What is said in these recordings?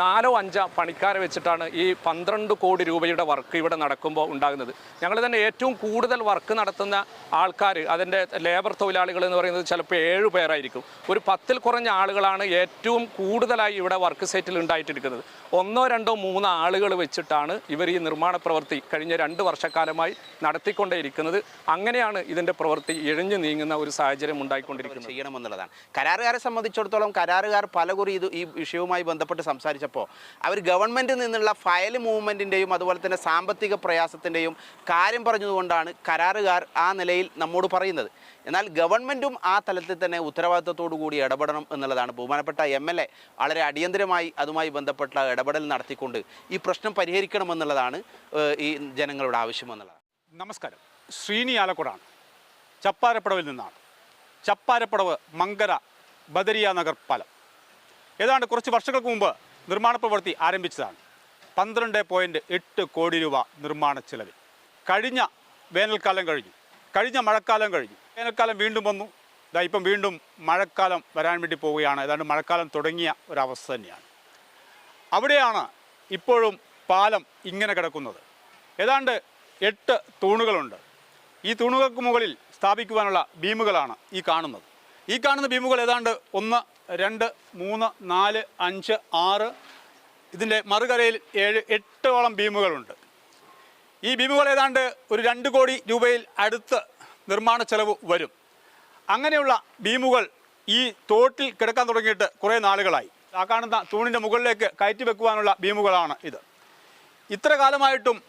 നാലോ അഞ്ചോ പണിക്കാരെ വെച്ചിട്ടാണ് ഈ പന്ത്രണ്ട് കോടി രൂപയുടെ വർക്ക് ഇവിടെ നടക്കുമ്പോൾ ഉണ്ടാകുന്നത്. ഞങ്ങൾ തന്നെ ഏറ്റവും കൂടുതൽ വർക്ക് നടത്തുന്ന ആൾക്കാർ അതിന്റെ ലേബർ തൊഴിലാളികൾ എന്ന് പറയുന്നത് ചിലപ്പോൾ ഏഴ് പേരായിരിക്കും. ഒരു പത്തിൽ കുറഞ്ഞ ആളുകളാണ് ഏറ്റവും കൂടുതലായി ഇവിടെ വർക്ക് സൈറ്റിൽ ഉണ്ടായിട്ടിരിക്കുന്നത്. ഒന്നോ രണ്ടോ മൂന്നോ ആളുകൾ വെച്ചിട്ടാണ് ഇവർ ഈ നിർമ്മാണ പ്രവൃത്തി കഴിഞ്ഞ രണ്ട് വർഷക്കാലമായി നടത്തിക്കൊണ്ടേയിരിക്കുന്നത്. അങ്ങനെയാണ് ഇതിന്റെ പ്രവൃത്തി ഇഴഞ്ഞു നീങ്ങുന്ന ഒരു സാഹചര്യം ഉണ്ടായിക്കൊണ്ടിരിക്കുന്നത്. ചെയ്യണമെന്നുള്ളതാണ്. കരാറുകാരെ സംബന്ധിച്ചിടത്തോളം കരാറുകാർ പലകുറി ഇത് ഈ വിഷയവുമായി ബന്ധപ്പെട്ട് സംസാരിച്ചപ്പോൾ അവർ ഗവൺമെന്റിൽ നിന്നുള്ള ഫയൽ മൂവ്മെന്റിന്റെയും അതുപോലെ തന്നെ സാമ്പത്തിക പ്രയാസത്തിന്റെയും കാര്യം പറഞ്ഞതുകൊണ്ടാണ് കരാറുകാർ ആ നിലയിൽ നമ്മോട് പറയുന്നത്. എന്നാൽ ഗവൺമെന്റും ആ തലത്തിൽ തന്നെ ഉത്തരവാദിത്തത്തോടു കൂടി ഇടപെടണം എന്നുള്ളതാണ്. ബഹുമാനപ്പെട്ട എം എൽ എ വളരെ അടിയന്തരമായി അതുമായി ബന്ധപ്പെട്ട ഇടപെടൽ നടത്തിക്കൊണ്ട് ഈ പ്രശ്നം പരിഹരിക്കണമെന്നുള്ളതാണ് ഈ ജനങ്ങളുടെ ആവശ്യമെന്നുള്ളതാണ് നമസ്കാരം. ശ്രീനി ആലക്കുടാണ്. ചപ്പാരപ്പടവിൽ നിന്നാണ്. ചപ്പാരപ്പടവ് മങ്കര ബദരിയ നഗർ പാലം. ഏതാണ്ട് കുറച്ച് വർഷങ്ങൾക്ക് മുമ്പ് നിർമ്മാണ പ്രവൃത്തി ആരംഭിച്ചതാണ്. പന്ത്രണ്ട് പോയിന്റ് എട്ട് കോടി രൂപ നിർമ്മാണ ചെലവ് കഴിഞ്ഞ വേനൽക്കാലം കഴിഞ്ഞു. കഴിഞ്ഞ മഴക്കാലം കഴിഞ്ഞു. വേനൽക്കാലം വീണ്ടും വന്നു. ഇതാ ഇപ്പം വീണ്ടും മഴക്കാലം വരാൻ വേണ്ടി പോവുകയാണ്. ഏതാണ്ട് മഴക്കാലം തുടങ്ങിയ ഒരവസ്ഥ തന്നെയാണ്. അവിടെയാണ് ഇപ്പോഴും പാലം ഇങ്ങനെ കിടക്കുന്നത്. ഏതാണ്ട് എട്ട് തൂണുകളുണ്ട്. ഈ തൂണുകൾക്ക് മുകളിൽ സ്ഥാപിക്കുവാനുള്ള ബീമുകളാണ് ഈ കാണുന്നത്. ഈ കാണുന്ന ബീമുകൾ ഏതാണ്ട് ഒന്ന് രണ്ട് മൂന്ന് നാല് അഞ്ച് ആറ്. ഇതിന്റെ മറുകരയിൽ ഏഴ് എട്ടോളം ബീമുകളുണ്ട്. ഈ ബീമുകൾ ഏതാണ്ട് ഒരു രണ്ട് കോടി രൂപയിൽ അടുത്ത് നിർമ്മാണ ചെലവ് വരും. അങ്ങനെയുള്ള ബീമുകൾ ഈ തോട്ടിൽ കിടക്കാൻ തുടങ്ങിയിട്ട് കുറേ നാളുകളായി. ആ കാണുന്ന തൂണിന്റെ മുകളിലേക്ക് കയറ്റി വെക്കുവാനുള്ള ബീമുകളാണ് ഇത്. ഇത്ര കാലമായിട്ടും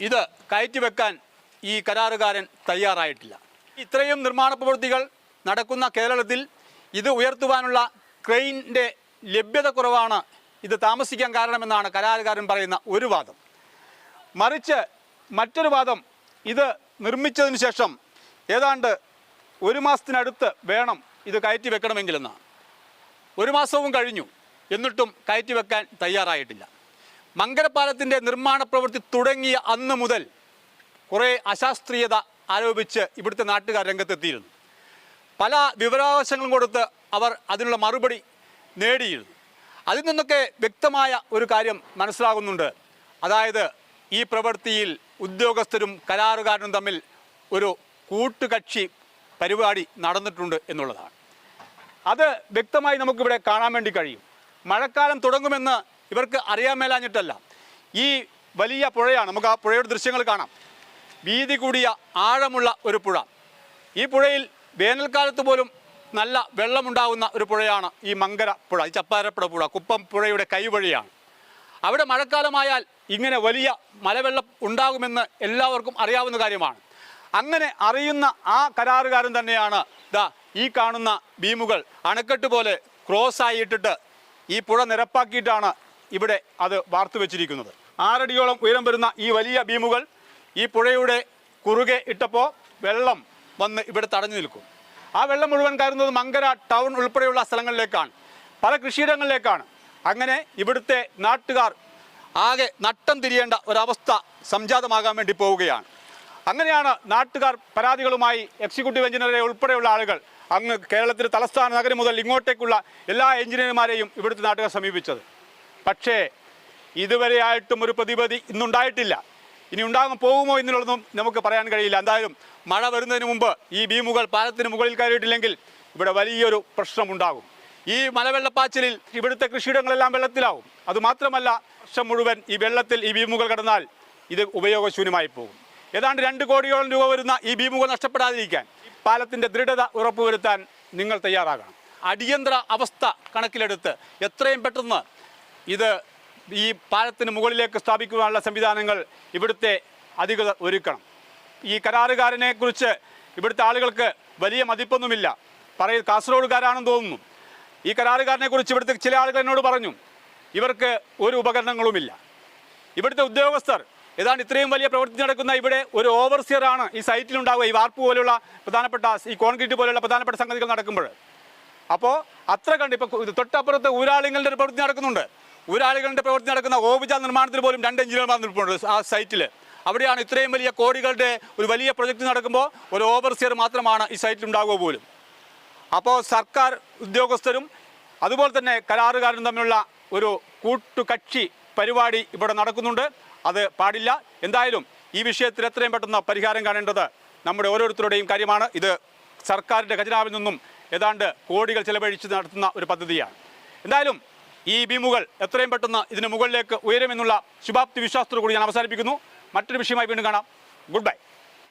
ഇത് കയറ്റി വെക്കാൻ ഈ കരാറുകാരൻ തയ്യാറായിട്ടില്ല. ഇത്രയും നിർമ്മാണ പ്രവൃത്തികൾ നടക്കുന്ന കേരളത്തിൽ ഇത് ഉയർത്തുവാനുള്ള ക്രെയിന്റെ ലഭ്യത കുറവാണ്. ഇത് താമസിക്കാൻ കാരണമെന്നാണ് കരാറുകാരൻ പറയുന്ന ഒരു വാദം. മറിച്ച് മറ്റൊരു വാദം ഇത് നിർമ്മിച്ചതിന് ശേഷം ഏതാണ്ട് ഒരു മാസത്തിനടുത്ത് വേണം ഇത് കയറ്റി വെക്കണമെങ്കിലെന്നാണ്. ഒരു മാസവും കഴിഞ്ഞു എന്നിട്ടും കയറ്റി വെക്കാൻ തയ്യാറായിട്ടില്ല. മങ്കരപ്പാലത്തിന്റെ നിർമ്മാണ പ്രവൃത്തി തുടങ്ങിയ അന്ന് മുതൽ കുറേ അശാസ്ത്രീയത ആരോപിച്ച് ഇവിടുത്തെ നാട്ടുകാർ രംഗത്തെത്തിയിരുന്നു. പല വിവരാവകാശങ്ങളും കൊടുത്ത് അവർ അതിനുള്ള മറുപടി നേടിയിരുന്നു. അതിൽ നിന്നൊക്കെ വ്യക്തമായ ഒരു കാര്യം മനസ്സിലാകുന്നുണ്ട്. അതായത് ഈ പ്രവൃത്തിയിൽ ഉദ്യോഗസ്ഥരും കരാറുകാരനും തമ്മിൽ ഒരു കൂട്ടുകക്ഷി പരിപാടി നടന്നിട്ടുണ്ട് എന്നുള്ളതാണ്. അത് വ്യക്തമായി നമുക്കിവിടെ കാണാൻ വേണ്ടി കഴിയും. മഴക്കാലം തുടങ്ങുമെന്ന് ഇവർക്ക് അറിയാൻ മേലാഞ്ഞിട്ടല്ല ഈ വലിയ പുഴയാണ് നമുക്ക് ആ പുഴയുടെ ദൃശ്യങ്ങൾ കാണാം. വീതി കൂടിയ ആഴമുള്ള ഒരു പുഴ. ഈ പുഴയിൽ വേനൽക്കാലത്ത് പോലും നല്ല വെള്ളമുണ്ടാകുന്ന ഒരു പുഴയാണ് ഈ മങ്കര പുഴ ഈ ചപ്പാരപ്പുഴ പുഴ കുപ്പം പുഴയുടെ കൈവഴിയാണ് അവിടെ മഴക്കാലമായാൽ ഇങ്ങനെ വലിയ മലവെള്ളം ഉണ്ടാകുമെന്ന് എല്ലാവർക്കും അറിയാവുന്ന കാര്യമാണ്. അങ്ങനെ അറിയുന്ന ആ കരാറുകാരൻ തന്നെയാണ് ദാ ഈ കാണുന്ന ബീമുകൾ അണക്കെട്ട് പോലെ ക്രോസ് ആയി ഇട്ടിട്ട് ഈ പുഴ നിരപ്പാക്കിയിട്ടാണ് ഇവിടെ അത് വാർത്തു വെച്ചിരിക്കുന്നത്. ആറടിയോളം ഉയരം വരുന്ന ഈ വലിയ ബീമുകൾ ഈ പുഴയുടെ കുറുകെ ഇട്ടപ്പോൾ വെള്ളം വന്ന് ഇവിടെ തടഞ്ഞു നിൽക്കും. ആ വെള്ളം മുഴുവൻ കയറുന്നത് മങ്കര ടൗൺ ഉൾപ്പെടെയുള്ള സ്ഥലങ്ങളിലേക്കാണ്. പല കൃഷിയിടങ്ങളിലേക്കാണ്. അങ്ങനെ ഇവിടുത്തെ നാട്ടുകാർ ആകെ നട്ടം തിരിയേണ്ട ഒരവസ്ഥ സംജാതമാകാൻ വേണ്ടി പോവുകയാണ്. അങ്ങനെയാണ് നാട്ടുകാർ പരാതികളുമായി എക്സിക്യൂട്ടീവ് എഞ്ചിനീയറെ ഉൾപ്പെടെയുള്ള ആളുകൾ അങ്ങ് കേരളത്തിന്റെ തലസ്ഥാന നഗരം മുതൽ ഇങ്ങോട്ടേക്കുള്ള എല്ലാ എഞ്ചിനീയർമാരെയും ഇവിടുത്തെ നാട്ടുകാർ സമീപിച്ചത്. പക്ഷേ ഇതുവരെയായിട്ടും ഒരു പ്രതിപതി ഇന്നുണ്ടായിട്ടില്ല. ഇനി ഉണ്ടാകാൻ പോകുമോ എന്നുള്ളതൊന്നും നമുക്ക് പറയാൻ കഴിയില്ല. എന്തായാലും മഴ വരുന്നതിന് മുമ്പ് ഈ ബീമുകൾ പാലത്തിന് മുകളിൽ കയറിയിട്ടില്ലെങ്കിൽ ഇവിടെ വലിയൊരു പ്രശ്നമുണ്ടാകും. ഈ മലവെള്ളപ്പാച്ചിലിൽ ഇവിടുത്തെ കൃഷിയിടങ്ങളെല്ലാം വെള്ളത്തിലാവും. അതുമാത്രമല്ല വർഷം മുഴുവൻ ഈ വെള്ളത്തിൽ ഈ ബീമുകൾ കടന്നാൽ ഇത് ഉപയോഗശൂന്യമായി പോകും. ഏതാണ്ട് രണ്ട് കോടിയോളം രൂപ വരുന്ന ഈ ബീമുകൾ നഷ്ടപ്പെടാതിരിക്കാൻ പാലത്തിന്റെ ദൃഢത ഉറപ്പുവരുത്താൻ നിങ്ങൾ തയ്യാറാകണം. അടിയന്തര അവസ്ഥ കണക്കിലെടുത്ത് എത്രയും പെട്ടെന്ന് ഇത് ഈ പാലത്തിന് മുകളിലേക്ക് സ്ഥാപിക്കുവാനുള്ള സംവിധാനങ്ങൾ ഇവിടുത്തെ അധികൃതർ ഒരുക്കണം. ഈ കരാറുകാരനെ കുറിച്ച് ഇവിടുത്തെ ആളുകൾക്ക് വലിയ മതിപ്പൊന്നുമില്ല. പറയ കാസർഗോഡുകാരാണെന്ന് തോന്നുന്നു. ഈ കരാറുകാരനെ കുറിച്ച് ഇവിടുത്തെ ചില ആളുകൾ എന്നോട് പറഞ്ഞു. ഇവർക്ക് ഒരു ഉപകരണങ്ങളുമില്ല. ഇവിടുത്തെ ഉദ്യോഗസ്ഥർ ഏതാണ്ട് ഇത്രയും വലിയ പ്രവൃത്തി നടക്കുന്ന ഇവിടെ ഒരു ഓവർസിയറാണ് ഈ സൈറ്റിലുണ്ടാവുക ഈ വാർപ്പ് പോലെയുള്ള പ്രധാനപ്പെട്ട ഈ കോൺക്രീറ്റ് പോലെയുള്ള പ്രധാനപ്പെട്ട സംഗതികൾ നടക്കുമ്പോൾ. അപ്പോൾ അത്ര കണ്ട് ഇപ്പോൾ തൊട്ടപ്പുറത്ത് ഊരാളിങ്ങളുടെ ഒരു പ്രവൃത്തി നടക്കുന്നുണ്ട്. ഊരാളികളുടെ പ്രവൃത്തി നടക്കുന്ന ഓബിജ നിർമ്മാണത്തിന് പോലും രണ്ട് എഞ്ചിനീയർമാർ നിൽപ്പുണ്ട് ആ സൈറ്റിൽ അവിടെയാണ് ഇത്രയും വലിയ കോടികളുടെ ഒരു വലിയ പ്രൊജക്റ്റ് നടക്കുമ്പോൾ ഒരു ഓവർസിയർ മാത്രമാണ് ഈ സൈറ്റിൽ ഉണ്ടാകുക പോലും. അപ്പോൾ സർക്കാർ ഉദ്യോഗസ്ഥരും അതുപോലെ തന്നെ കരാറുകാരും തമ്മിലുള്ള ഒരു കൂട്ടുകക്ഷി പരിപാടി ഇവിടെ നടക്കുന്നുണ്ട്. അത് പാടില്ല. എന്തായാലും ഈ വിഷയത്തിൽ എത്രയും പെട്ടെന്ന് പരിഹാരം കാണേണ്ടത് നമ്മുടെ ഓരോരുത്തരുടെയും കാര്യമാണ്. ഇത് സർക്കാരിന്റെ ഖജനാവിൽ നിന്നും ഏതാണ്ട് കോടികൾ ചിലവഴിച്ച് നടത്തുന്ന ഒരു പദ്ധതിയാണ്. എന്തായാലും ഈ ബീമുകൾ എത്രയും പെട്ടെന്ന് ഇതിന് മുകളിലേക്ക് ഉയരുമെന്നുള്ള ശുഭാപ്തി വിശ്വാസത്തോടു കൂടി ഞാൻ അവസാനിപ്പിക്കുന്നു. മറ്റൊരു വിഷയമായി വീണ്ടും കാണാം. Good bye